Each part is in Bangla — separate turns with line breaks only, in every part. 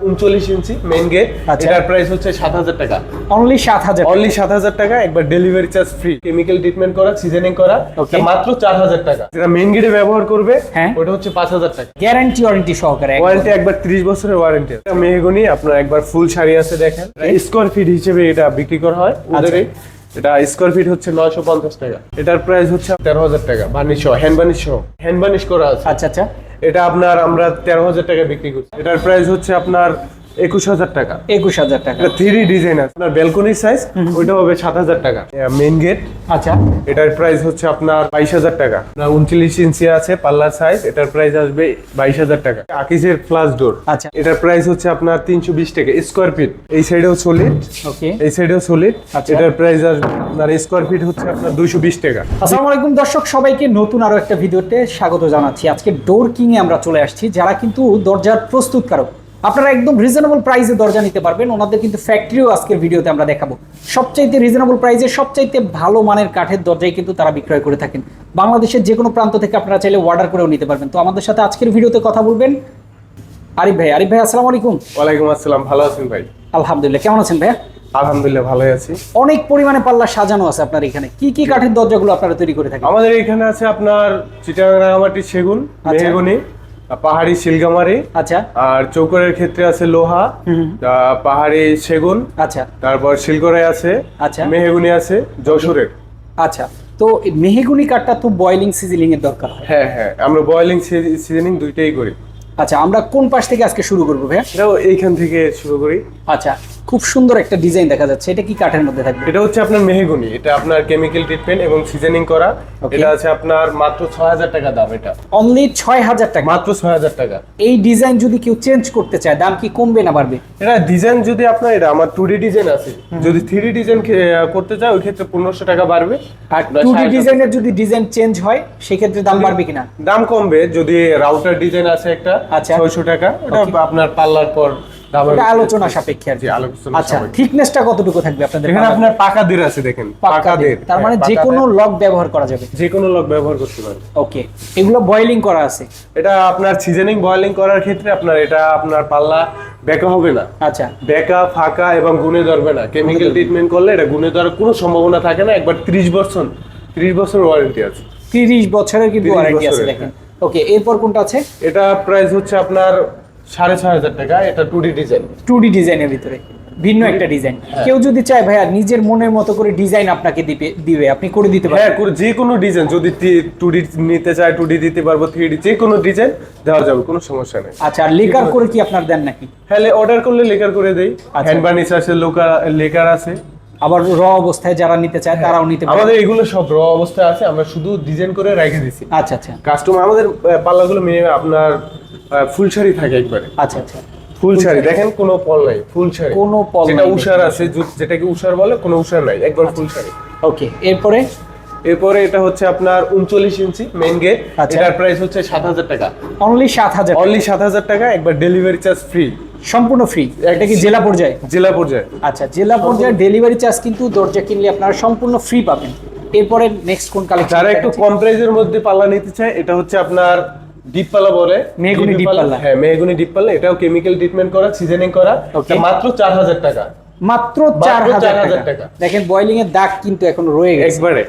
উনচল্লিশ ইঞ্চি মেইন গেট
আচ্ছা।
এটার প্রাইস হচ্ছে সাত হাজার টাকা।
অনলি সাত হাজার
অনলি সাত হাজার টাকা একবার delivery charge free chemical treatment করা সিজনিং করা মাত্র চার হাজার টাকা। যেটা মেইন গেটে ব্যবহার করবে
হ্যাঁ।
ওটা হচ্ছে পাঁচ হাজার টাকা।
গ্যারান্টি ওয়ারেন্টি সহকারে
ওয়ারেন্টি একবার ত্রিশ বছরের ওয়ারেন্টি মেহগনি আপনার একবার ফুল শাড়ি আছে দেখেন। স্কোয়ার ফিট হিসেবে এটা বিক্রি করা হয়।
আচ্ছা।
ওদের এটা স্কোয়ার ফিট হচ্ছে নয়শো পঞ্চাশ টাকা। এটার প্রাইস হচ্ছে তেরো হাজার টাকা বার্নিশ সহ হ্যান্ড বার্নিশ হ্যান্ড বার্নিশ করা আছে।
আচ্ছা আচ্ছা।
এটা আপনার আমরা তেরো হাজার টাকা বিক্রি করছি। এটার প্রাইস হচ্ছে আপনার একুশ হাজার টাকা।
একুশ হাজার টাকা।
থ্রি ডিজাইন আছে। আপনার ব্যালকনির সাইজ ওইটা হবে সাত হাজার টাকা। মেইন গেট
আচ্ছা।
এটার প্রাইস হচ্ছে আপনার বাইশ হাজার টাকা। উনচল্লিশ ইঞ্চি আছে পাল্লার সাইজ এটার প্রাইস আসবে বাইশ হাজার টাকা। আকিজের ফ্লাশ ডোর
আচ্ছা।
এটার প্রাইস হচ্ছে আপনার তিনশো বিশ টাকা স্কোয়ার ফিট এই সাইডেও সলিড
ওকে
এই সাইডেও সলিড
আচ্ছা।
এটার প্রাইস আসবে আপনার স্কোয়ার ফিট হচ্ছে আপনার দুইশো বিশ টাকা।
আসসালামু আলাইকুম দর্শক সবাইকে নতুন আরও একটা ভিডিওতে স্বাগত জানাচ্ছি। আজকে ডোর কিং এ আমরা চলে আসছি যারা কিন্তু দরজার প্রস্তুতকারক। আপনারা একদম রিজনেবল প্রাইসে দরজা নিতে পারবেন। ওনাদের কিন্তু ফ্যাক্টরিও আজকের ভিডিওতে আমরা দেখাবো। সবচাইতে রিজনেবল প্রাইসে সবচাইতে ভালো মানের কাঠের দরজাই কিন্তু তারা বিক্রয় করে থাকেন। বাংলাদেশের যে কোনো প্রান্ত থেকে আপনারা চাইলে অর্ডার করেও নিতে পারবেন। তো আমাদের সাথে আজকের ভিডিওতে কথা বলবেন আরিফ ভাই। আরিফ ভাই আসসালামু আলাইকুম।
ওয়ালাইকুম আসসালাম। ভালো আছেন ভাই?
আলহামদুলিল্লাহ। কেমন আছেন ভাইয়া?
আলহামদুলিল্লাহ ভালোই আছি।
অনেক পরিমাণে পাল্লা সাজানো আছে আপনার এখানে। কি কি কাঠের দরজাগুলো আপনারা তৈরি করে থাকেন?
আমাদের এখানে আছে আপনার চিটাগাঙামাটি সেগুন
আচ্ছা।
মেহগনি পাহাড়ি শিলগামারি।
আচ্ছা।
আর চৌকরের ক্ষেত্রে আছে লোহা পাহাড়ি সেগুন।
আচ্ছা।
তারপর শিলগড়ায় আছে
আচ্ছা।
মেহেগুনি আছে যশোরের।
আচ্ছা। তো মেহেগুনি কাঠটা তো বয়েলিং সিজিলিং এর দরকার হয়।
হ্যাঁ হ্যাঁ। আমরা বয়লিং সিজনিং দুইটাই করি।
আচ্ছা আমরা কোন পাশ থেকে আজকে শুরু করব ভাইয়া?
এইখান থেকে শুরু করি।
আচ্ছা। খুব সুন্দর একটা ডিজাইন দেখা যাচ্ছে। এটা কি কাঠের মধ্যে থাকবে?
এটা হচ্ছে আপনার মেহগুনি। এটা আপনার কেমিক্যাল ট্রিটমেন্ট এবং সিজনিং করা। এটা আছে আপনার মাত্র ছয় হাজার টাকা দাম এটা।
অনলি ছয় হাজার টাকা।
মাত্র ছয় হাজার টাকা।
এই ডিজাইন যদি কেউ চেঞ্জ করতে চায় দাম কি কমবে না বাড়বে?
এটা ডিজাইন যদি আপনার এটা আমার টু ডি ডিজাইন আছে। যদি থ্রি ডিজাইন করতে চায় ওই ক্ষেত্রে পনেরোশো টাকা বাড়বে।
আর
না,
টু ডি
সাড়ে সাতশো।
ডিজাইনের যদি ডিজাইন চেঞ্জ হয় সেক্ষেত্রে দাম বাড়বে কিনা?
দাম কমবে যদি রাউটার ডিজাইন আছে একটা
আচ্ছা।
ছয়শো টাকা। ওটা আপনার পাল্লার পর
আলোচনা সাপেক্ষে আর। আচ্ছা থিকনেসটা কতটুকু থাকবে আপনাদের
এখানে আপনার পাকা দের আছে দেখেন। পাকা দের।
তার মানে
হ্যাঁ,
যে কোনো লক ব্যবহার করা যাবে।
যে কোনো লক ব্যবহার করতে পারেন।
ওকে এগুলো বয়েলিং করা আছে।
এটা আপনার সিজনিং বয়েলিং করার ক্ষেত্রে আপনার এটা আপনার পাল্লা বেঁকা হবে না।
আচ্ছা।
বেঁকা ফাঁকা এবং গুনে ধরবে না। কেমিক্যাল ট্রিটমেন্ট করলে এটা গুনে ধরার কোনো সম্ভাবনা থাকে না। একবার ত্রিশ বছর ত্রিশ বছর ওয়ারেন্টি আছে।
তিরিশ বছরের কিন্তু ওয়ারেন্টি আছে দেখেন। ওকে এরপর কোনটা আছে?
এটা প্রাইস হচ্ছে আপনার সাড়ে ছয় হাজার টাকা এটা two D design
two D ডিজাইনের ভিতরে। ভিন্ন একটা ডিজাইন
হ্যাঁ।
কেউ যদি চায় ভাইয়া নিজের মনের মতো করে ডিজাইন আপনাকে দিবে দিবে আপনি করে দিতে
হ্যাঁ
পারেন
করে যে কোনো ডিজাইন যদি টু ডি নিতে চায় টু ডি দিতে পারব থ্রি ডি যে কোনো ডিজাইন দেওয়া যাবে কোনো সমস্যা নেই।
আচ্ছা আর লেকার করে কি আপনার দেন নাকি?
হ্যাঁ অর্ডার করলে লেকার করে দেই।
আচ্ছা।
হ্যান্ড বার্নিশ আছে লোকার লেকার আছে।
আবার র অবস্থায় যারা নিতে চায় তারাও নিতে পারে।
আমাদের এগুলো সব র অবস্থায় আছে আমরা শুধু ডিজাইন করে রেখে দিছি।
আচ্ছা আচ্ছা।
কাস্টমার আমাদের পাল্লাগুলো মেয়ে আপনার ফুল শাড়ি থাকে একবারে।
আচ্ছা আচ্ছা।
ফুল শাড়ি দেখেন কোনো পল নাই ফুল শাড়ি
কোনো পল
যেটা
আচ্ছা।
উষার আছে যেটাকে উষার বলে কোনো উষার নাই একবার ফুল শাড়ি
ওকে এরপরে?
এরপরে এটা হচ্ছে আপনার উনচল্লিশ ইঞ্চি মেইন গেট
আচ্ছা।
এটার প্রাইস হচ্ছে সাত হাজার টাকা।
অনলি সাত হাজার
অনলি সাত হাজার টাকা একবার ডেলিভারি চার্জ ফ্রি
সম্পূর্ণ ফ্রি এটা কি জেলা পর্যায়ে?
জেলা পর্যায়ে।
আচ্ছা জেলা পর্যায়ে ডেলিভারি চার্জ কিন্তু দরজা কিনলে আপনারা সম্পূর্ণ ফ্রি পাবেন। এরপরে নেক্সট কোন কালেকশন
যারা একটু কম প্রাইজের মধ্যে পাল্লা নিতে চায় এটা হচ্ছে আপনার ডিপ পাল্লা বলে।
মেহগনি
ডিপ
ডিপ
হ্যাঁ মেহগুনি ডিপ পাল্লা এটাও কেমিক্যাল ট্রিটমেন্ট করা সিজনিং করা। মাত্র চার হাজার টাকা।
মাত্র চার হাজার টাকা।
টাকা।
দেখেন বয়লিং এর দাগ কিন্তু এখন রয়ে গেছে।
একবারে।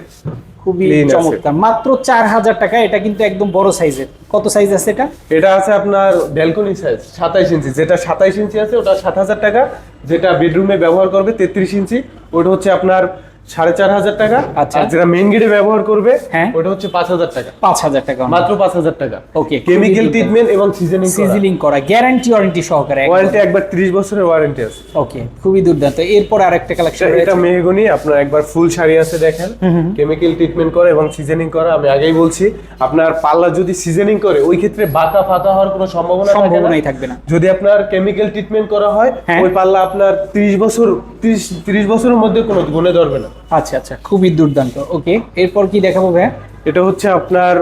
খুবই চমৎকার। মাত্র চার হাজার টাকা এটা কিন্তু একদম বড় সাইজের। কত সাইজ আছে এটা?
এটা আছে আপনার ব্যালকনি সাইজ সাতাইশ ইঞ্চি। যেটা সাতাইশ ইঞ্চি আছে ওটা সাত হাজার টাকা। যেটা বেডরুমে ব্যবহার করবে তেত্রিশ ইঞ্চি। ওটা হচ্ছে আপনার সাড়ে চার হাজার টাকা।
আচ্ছা।
যেটা মেইন গেটে ব্যবহার করবে
হ্যাঁ।
ওটা হচ্ছে পাঁচ হাজার টাকা।
পাঁচ হাজার টাকা
মাত্র পাঁচ হাজার টাকা।
Okay,
কেমিক্যাল ট্রিটমেন্ট এবং সিজনিং
সিজিলিং করা গ্যারান্টি ওয়ারেন্টি সহকারে
ওয়ারেন্টি একবার ত্রিশ বছরের ওয়ারেন্টি আছে।
ওকে খুবই দুর্দান্ত। এরপর আরেকটা কালেকশন
এটা- মেহগনি আপনার একবার ফুল শাড়ি আছে দেখেন। কেমিক্যাল ট্রিটমেন্ট করে এবং সিজনিং করা আমি আগেই বলছি আপনার পাল্লা যদি সিজনিং করে ওই ক্ষেত্রে বাঁকা ফাঁকা হওয়ার কোনো সম্ভাবনা
সম্ভাবনাই থাকবে না।
যদি আপনার কেমিক্যাল ট্রিটমেন্ট করা হয়
হ্যাঁ।
ওই পাল্লা আপনার 30 বছর 30 30 বছরের মধ্যে কোনো গুণে ধরবে না।
আচ্ছা আচ্ছা খুবই দুর্দান্ত। ওকে এরপর কি দেখাবো ভাই
এটা হচ্ছে আপনার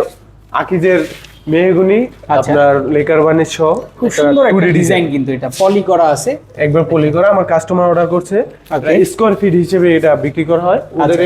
আকিজের মেহগুনি
আচ্ছা।
আপনার লেকার বানিশ সহ
খুব সুন্দর
2D
একটা ডিজাইন। কিন্তু এটা পলি করা আছে।
একবার পলি করা আমার কাস্টমার অর্ডার করছে. স্কোয়ার ফিট হিসেবে এটা বিক্রি করা হয় ওদের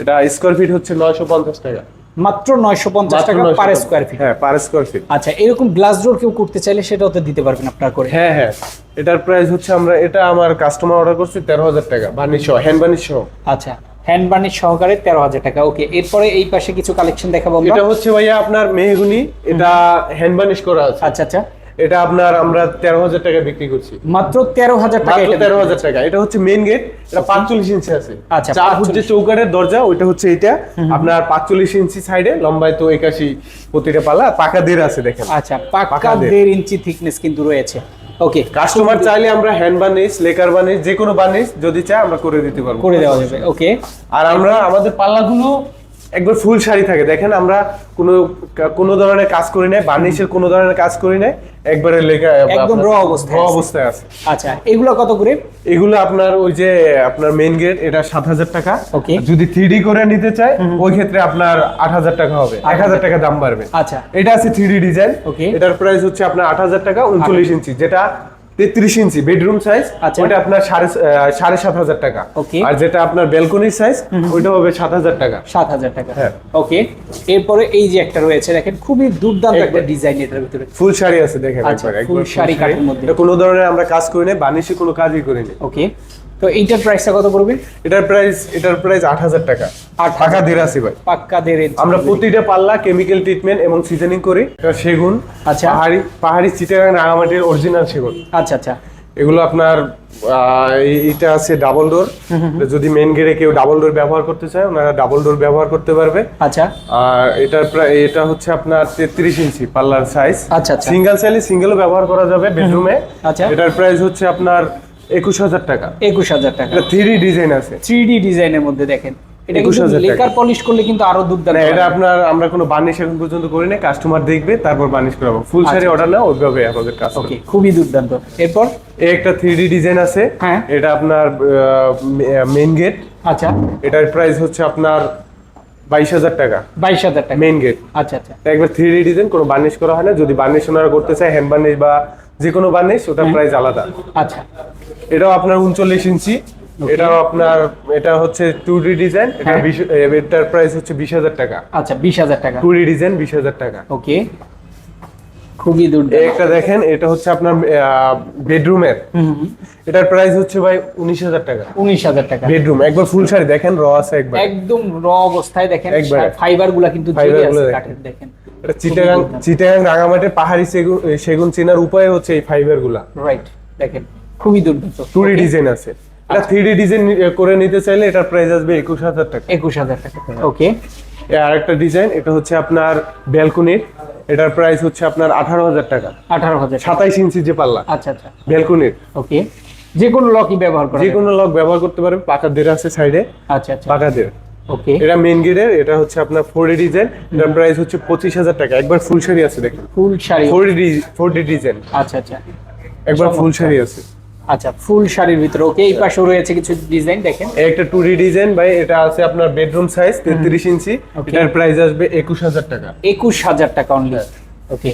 এটা স্কোয়ার ফিট হচ্ছে 950 টাকা।
মাত্র নয়শো পঞ্চাশ
মাত্র
টাকা পার স্কোয়ার ফিট
হ্যাঁ পার স্কোয়ার ফিট
আচ্ছা এরকম গ্লাস ডোর কেউ করতে চাইলে সেটাও তো দিতে পারবেন আপনার করে।
হ্যাঁ হ্যাঁ। এটার প্রাইস হচ্ছে আমরা এটা আমার কাস্টমার অর্ডার করছে তেরো হাজার টাকা বার্নিশ সহ হ্যান্ড বার্নিশ সহ
আচ্ছা। হ্যান্ড বার্নিশ সহকারে তেরো হাজার টাকা। ওকে এরপরে এই পাশে কিছু কালেকশন দেখাবো
এটা হচ্ছে ভাইয়া আপনার মেহগুনি এটা হ্যান্ড বার্নিশ করা আছে।
আচ্ছা আচ্ছা।
এটা আপনার আমরা তেরো হাজার টাকা বিক্রি করছি।
মাত্র তেরো হাজার টাকা
তেরো হাজার টাকা। এটা হচ্ছে মেইন গেট এটা পাঁচচল্লিশ ইঞ্চি আছে।
আচ্ছা,
চার ফুট
45
যে চৌকারের দরজা ওইটা হচ্ছে এটা আপনার পাঁচচল্লিশ ইঞ্চি সাইডে লম্বায় তো একাশি প্রতিটা পালা পাকা দের আছে দেখেন।
আচ্ছা
পাকা দেড়।
দেড় ইঞ্চি থিকনেস কিন্তু রয়েছে। ওকে
কাস্টমার চাইলে আমরা হ্যান্ড বার্নিশ লেকার বার্নিশ যে কোনো বার্নিশ যদি চায় আমরা করে দিতে পারব।
করে দেওয়া যাবে ওকে
আর আমরা আমাদের পাল্লাগুলো একবার ফুল শাড়ি থাকে। দেখেন আমরা কোনো কোনো ধরনের কাজ করি নাই বার্নিশের কোনো ধরনের কাজ করি নাই একবারে লেখা
একদম raw অবস্থায়
র। অবস্থায় আছে।
আচ্ছা এগুলো কত করে?
এগুলো আপনার ওই যে আপনার মেইন গেট এটা সাত হাজার টাকা।
Okay.
যদি থ্রি করে নিতে চায় ওই ক্ষেত্রে আপনার আট হাজার টাকা হবে। এক হাজার টাকা দাম বাড়বে।
আচ্ছা।
এটা আছে থ্রি ডিজাইন
Okay.
এটার প্রাইস হচ্ছে আপনার আট হাজার টাকা উনচল্লিশ ইঞ্চি যেটা তেত্রিশ ইঞ্চি বেডরুম সাইজ। ওটা আপনার সাড়ে সাড়ে সাত হাজার টাকা. আর যেটা আপনার ব্যালকনির সাইজ ওইটা হবে সাত হাজার টাকা।
সাত হাজার টাকা।
হ্যাঁ।
ওকে এরপরে এই যে একটা রয়েছে দেখেন খুবই দুর্দান্ত একটা ডিজাইন এটার ভিতরে।
ফুল শাড়ি আছে দেখেন
আচ্ছা,
একবার
শাড়ি কাঠের মধ্যে।
কোনো ধরনের আমরা কাজ করি না বানিশে কোনো কাজই করি না
ওকে তো এইটার প্রাইসটা কত পড়বে?
এটার প্রাইস এটার প্রাইস আট হাজার টাকা।
আট
টাকা দেড়াশি ভাই।
পাক্কা দেড়
আমরা প্রতিটা পাল্লা কেমিক্যাল ট্রিটমেন্ট এবং সিজনিং করি। এটা সেগুন
আচ্ছা।
পাহাড়ি পাহাড়ি চিটাগাং রাঙামাটির অরিজিনাল সেগুন।
আচ্ছা আচ্ছা।
এগুলো আপনার এটা আছে ডাবল ডোর যদি মেন গেটে কেউ ডাবল ডোর ব্যবহার করতে চায় ওনারা ডাবল ডোর ব্যবহার করতে পারবে।
আচ্ছা।
আর এটার প্রায় এটা হচ্ছে আপনার তেত্রিশ ইঞ্চি পাল্লার সাইজ
আচ্ছা।
সিঙ্গেল চাইলে সিঙ্গেলও ব্যবহার করা যাবে বেডরুমে
আচ্ছা।
এটার প্রাইস হচ্ছে আপনার একুশ হাজার টাকা।
একুশ হাজার টাকা।
থ্রি ডিজাইন আছে।
থ্রি ডিজাইনের মধ্যে দেখেন। এটা
21,000 টাকা।
লেকার পলিশ করলে কিন্তু আরও দুর্দান্ত
না এটা আপনার আমরা কোনো বার্নিশ এখন পর্যন্ত করি না কাস্টমার দেখবে তারপর বার্নিশ করাবো। ফুল শাড়ি
আচ্ছা।
অর্ডার না ওইভাবে আমাদের কাজ
ওকে খুবই দুর্দান্ত। এরপর?
একটা থ্রি ডিজাইন আছে।
হ্যাঁ।
এটা আপনার মেইন গেট
আচ্ছা।
এটার প্রাইস হচ্ছে আপনার বাইশ হাজার টাকা।
বাইশ হাজার টাকা।
মেইন গেট
আচ্ছা আচ্ছা।
একবার থ্রি ডিজাইন কোনো বার্নিশ করা হয় না। যদি বার্নিশ ওনারা করতে চায় হ্যান্ড বার্নিশ বা যে কোনো বার্নিশ ওটার প্রাইস আলাদা।
আচ্ছা।
এটাও আপনার উনচল্লিশ ইঞ্চি। এটাও আপনার এটা হচ্ছে টু ডি ডিজাইন এটার প্রাইস হচ্ছে বিশ হাজার টাকা।
আচ্ছা বিশ হাজার টাকা।
টু ডি ডিজাইন বিশ হাজার টাকা।
ওকে খুবই দুর্দান্ত।
একটা দেখেন এটা হচ্ছে আপনার বেডরুমের এটার প্রাইস হচ্ছে ভাই উনিশ হাজার টাকা।
উনিশ হাজার টাকা।
বেডরুম একবার ফুল শাড়ি দেখেন র আছে একবার।
একদম র অবস্থায় দেখেন
একবারে।
ফাইবারগুলা কিন্তু।
দেখেন। এটা চিটাগাং চিটাগাং রাঙামাটির পাহাড়ি সেগুন সেগুন চেনার উপায় হচ্ছে এই ফাইবারগুলা
রাইট দেখেন। খুবই দুর্দান্ত।
টু ডিজাইন আছে। এটা থ্রি ডি ডিজাইন করে নিতে চাইলে এটার প্রাইস আসবে একুশ হাজার টাকা।
একুশ হাজার টাকা। ওকে
এই আরেকটা ডিজাইন এটা হচ্ছে আপনার ব্যালকনির এটার প্রাইস হচ্ছে আপনার আঠারো হাজার টাকা।
আঠারো হাজার
সাতাইশ ইঞ্চি যে পাল্লা।
আচ্ছা আচ্ছা।
ব্যালকনির
ওকে যে কোনো লকই ব্যবহার করা
যে কোনো লক ব্যবহার করতে পারবে পাকা দের আছে সাইডে
আচ্ছা আচ্ছা।
পাকা দের
ওকে
এটা মেন গেটের এটা হচ্ছে আপনার ফোর ডি ডিজাইন এটার প্রাইস হচ্ছে পঁচিশ হাজার টাকা। একবার ফুল শাড়ি আছে দেখুন।
ফুল sari
four D four D design
আচ্ছা আচ্ছা।
একবার ফুল শাড়ি আছে।
আচ্ছা ফুল শাড়ির ভিতরে। ওকে এই পাশেও রয়েছে কিছু ডিজাইন দেখেন।
একটা টু ডিজাইন ভাই এটা আছে আপনার বেডরুম সাইজ তেত্রিশ ইঞ্চি। এটার প্রাইস আসবে একুশ হাজার টাকা।
একুশ হাজার টাকা অনলি
হ্যাঁ।
ওকে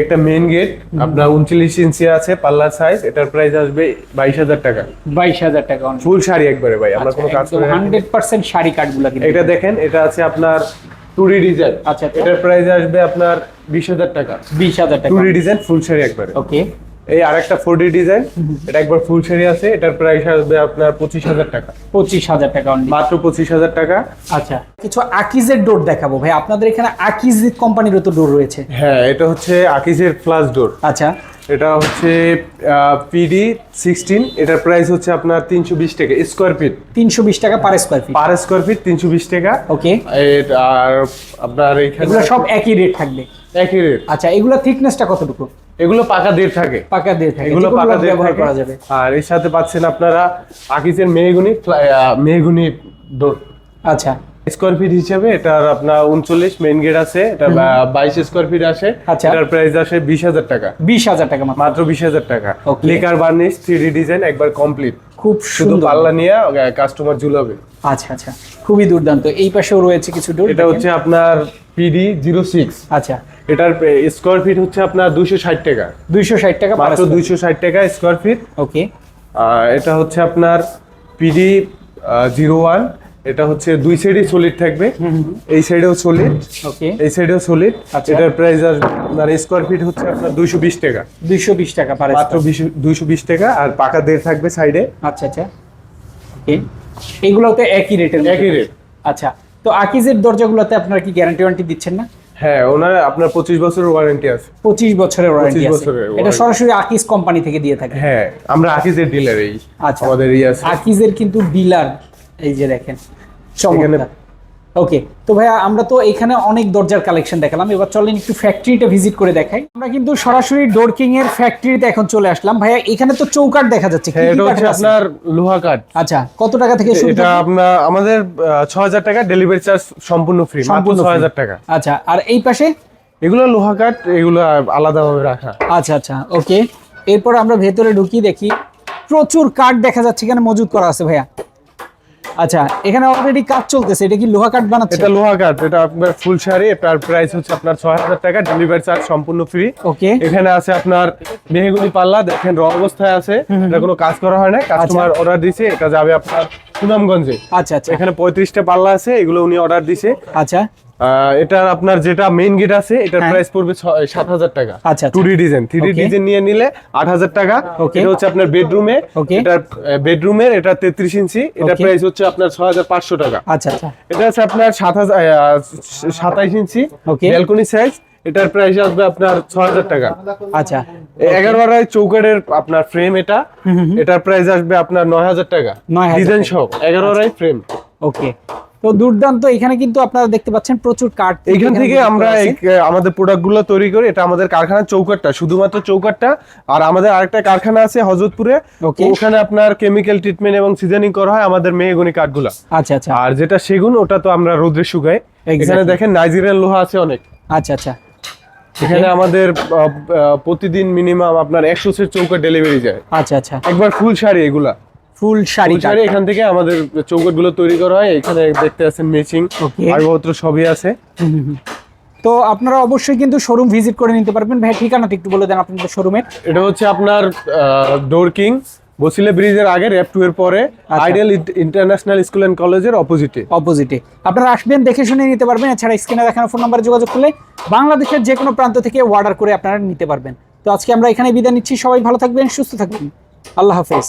একটা মেইন গেট আপনার উনচল্লিশ ইঞ্চি আছে পাল্লার সাইজ এটার প্রাইস আসবে বাইশ হাজার টাকা।
বাইশ হাজার টাকা অনলি
ফুল শাড়ি একবারে ভাই আমরা কোনো কাজ করি।
হান্ড্রেড পার্সেন্ট শাড়ি কাঠগুলা কিন্তু
এটা দেখেন এটা আছে আপনার টু ডি ডিজাইন
আচ্ছা, আচ্ছা।
এটার প্রাইস আসবে আপনার বিশ হাজার টাকা।
বিশ হাজার
টু
টাকা
ডি ডিজাইন ফুল শাড়ি একবারে।
ওকে
এই আরেকটা ফোর ডি ডিজাইন এটা একবার ফুল শাড়ি আছে এটার প্রাইস আসবে আপনার পঁচিশ হাজার টাকা।
পঁচিশ হাজার টাকা
মাত্র পঁচিশ হাজার টাকা।
আচ্ছা। কিছু আকিজের ডোর দেখাবো ভাই। আপনাদের এখানে আকিজ কোম্পানিরও তো ডোর রয়েছে।
হ্যাঁ এটা হচ্ছে আকিজের ফ্লাশ ডোর
আচ্ছা।
এটা হচ্ছে পিডি সিক্সটিন এটার প্রাইস হচ্ছে আপনার তিনশো বিশ টাকা স্কোয়ার ফিট
তিনশো বিশ টাকা per square feet
per square feet তিনশো বিশ টাকা।
ওকে
আর আপনার এখানে
এগুলো সব একই রেট থাকবে।
একই রেট
আচ্ছা এগুলো থিকনেসটা কতটুকু?
এগুলো পাকা দের থাকে।
পাকা দিয়ে থাকে।
এগুলো পাকা দের
ব্যবহার করা যাবে।
আর এর সাথে পাচ্ছেন আপনারা আকিজের মেহগুনি মেহগুনি ডোর
আচ্ছা।
স্কোয়ার ফিট হিসেবে এটার আপনার উনচল্লিশ মেইন গেট আছে। এটা বাইশ স্কোয়ার ফিট আসে।
আচ্ছা।
এটার প্রাইস আসে বিশ হাজার টাকা।
বিশ হাজার টাকা মাত্র।
বিশ হাজার টাকা. লেকার বার্নিশ থ্রি ডিজাইন একবার কমপ্লিট
খুব
শুধু
সুন্দর।
পাল্লা নিয়ে কাস্টমার ঝুলাবে।
আচ্ছা আচ্ছা। খুবই দুর্দান্ত। এই পাশেও রয়েছে কিছু ডোর
এটা হচ্ছে আপনার পিডি জিরো সিক্স
আচ্ছা।
এটার স্কোয়ার ফিট হচ্ছে আপনার দুইশো ষাট টাকা।
দুইশো ষাট টাকা
মাত্র দুইশো ষাট টাকা স্কোয়ার ফিট
ওকে
আর এটা হচ্ছে আপনার পিডি জিরো ওয়ান এটা হচ্ছে দুই সাইডই সলিড থাকবে। এই সাইডেও সলিড
ওকে
এই সাইডেও সলিড
আচ্ছা।
এটার প্রাইস আসবে আপনার স্কোয়ার ফিট হচ্ছে আপনার দুইশো বিশ টাকা।
দুইশো বিশ টাকা পার
মাত্র দুইশো বিশ টাকা। আর পাকা দের থাকবে সাইডে
আচ্ছা আচ্ছা। ওকে এইগুলোতে একই রেটের
একই রেট
আচ্ছা। তো আকিজের দরজাগুলোতে আপনারা কি গ্যারান্টি ওয়ারেন্টি দিচ্ছেন না?
হ্যাঁ ওনার আপনার পঁচিশ বছরের ওয়ারেন্টি আছে।
পঁচিশ বছরের ওয়ারেন্টি আছে। এটা সরাসরি আকিজ কোম্পানি থেকে দিয়ে থাকে।
হ্যাঁ আমরা আকিজের ডিলার এই।
আচ্ছা।
আমাদের ইয়ে আছে।
আকিজের কিন্তু ডিলার এই যে দেখেন চমৎকার। ওকে তো ভাইয়া আমরা তো এখানে অনেক দরজার কালেকশন দেখালাম। এবার চলেন একটু ফ্যাক্টরিটা ভিজিট করে দেখাই। আমরা কিন্তু সরাসরি ডোরকিং এর ফ্যাক্টরিতে এখন চলে আসলাম। ভাইয়া এখানে তো চৌকাট দেখা যাচ্ছে।
হ্যাঁ এটা হচ্ছে
আছে?
আপনার লোহা কাঠ।
আচ্ছা কত টাকা থেকে শুরু
এটা আপনার আমাদের ছ হাজার টাকা ডেলিভারি চার্জ সম্পূর্ণ ফ্রি মাত্র
সম্পূর্ণ
ছ
free।
হাজার টাকা।
আচ্ছা আর এই পাশে?
এগুলো লোহা কাঠ এগুলো আলাদাভাবে রাখা।
আচ্ছা আচ্ছা ওকে এরপর আমরা ভেতরে ঢুকি দেখি। প্রচুর কাঠ দেখা যাচ্ছে এখানে মজুদ করা আছে ভাইয়া। আচ্ছা এখানে অলরেডি কাজ চলতেছে এটা কি লোহা কাঠ বানাচ্ছে?
এটা লোহা কাঠ এটা আপনার ফুল শাড়ি এটার প্রাইস হচ্ছে আপনার ছয় হাজার টাকা ডেলিভারি চার্জ সম্পূর্ণ ফ্রি
ওকে
এখানে আছে আপনার মেহগুনি পাল্লা দেখেন র অবস্থায় আছে এটা কোনো কাজ করা হয় না কাস্টমার অর্ডার দিয়েছে এটা যাবে আপনার সুনামগঞ্জে।
আচ্ছা আচ্ছা।
এখানে পঁয়ত্রিশটা পাল্লা আছে এগুলো উনি অর্ডার দিয়েছে
আচ্ছা।
এটার আপনার যেটা মেইন গেট আছে এটার
হ্যাঁ।
প্রাইস পড়বে সাত হাজার টাকা।
আচ্ছা।
Two D design three D design নিয়ে নিলে আট হাজার টাকা. এটা হচ্ছে আপনার বেডরুমে. এটার বেডরুমের এটা তেত্রিশ ইঞ্চি। এটার প্রাইস হচ্ছে আপনার ছয় হাজার পাঁচশো টাকা।
আচ্ছা আচ্ছা।
এটা হচ্ছে আপনার সাত হাজার সাতাইশ ইঞ্চি. ব্যালকনি সাইজ এটার প্রাইস আসবে আপনার ছয় হাজার টাকা।
আচ্ছা।
এগারো আড়াই চৌকাটের আপনার ফ্রেম এটা। এটার প্রাইস আসবে আপনার নয় হাজার টাকা।
9,000
ডিজাইন সহ। এগারো আড়াই ফ্রেম
ওকে তো দুর্দান্ত এখানে কিন্তু আপনারা দেখতে পাচ্ছেন প্রচুর কাঠ এখান
থেকে আমরা আমাদের প্রোডাক্টগুলো তৈরি করি এটা আমাদের কারখানার চৌকাটটা শুধুমাত্র চৌকাটটা আর আমাদের আরেকটা কারখানা আছে হজরতপুরে। ওখানে আপনার কেমিক্যাল ট্রিটমেন্ট এবং সিজনিং করা হয় আমাদের মেহগনি কাঠগুলা।
আচ্ছা আচ্ছা।
আর যেটা সেগুন ওটা তো আমরা রোদ্রে শুকাই। এখানে দেখেন নাইজেরিয়ান লোহা আছে অনেক।
আচ্ছা আচ্ছা।
এখানে আমাদের প্রতিদিন মিনিমাম আপনার একশো সেট চৌকাট ডেলিভারি যায়।
আচ্ছা আচ্ছা।
একবার ফুল শাড়ি এগুলা।
ফুল শাড়ি
শাড়ি এখান থেকে আমাদের চৌকাটগুলো তৈরি করা হয় এখানে দেখতে আছেন মেচিং. আসবাবপত্র সবই আছে।
তো আপনারা অবশ্যই কিন্তু শোরুম ভিজিট করে নিতে পারবেন। ভাই ঠিকানাটা একটু বলে দেন আপনাদের শোরুমের
এটা হচ্ছে আপনার ডোর কিং বসিলে ব্রিজের আগে র্যাপ টু এর পরে। আইডিয়াল ইন্টারন্যাশনাল স্কুল এন্ড কলেজের অপোজিটে
অপোজিটে আপনারা আসবেন দেখে শুনে নিতে পারবেন। এছাড়া স্ক্রিনে দেখানো ফোন নাম্বারে যোগাযোগ করলে বাংলাদেশের যে কোনো প্রান্ত থেকে অর্ডার করে আপনারা নিতে পারবেন। তো আজকে আমরা এখানে বিদায় নিচ্ছি। সবাই ভালো থাকবেন সুস্থ থাকবেন। আল্লাহ হাফেজ।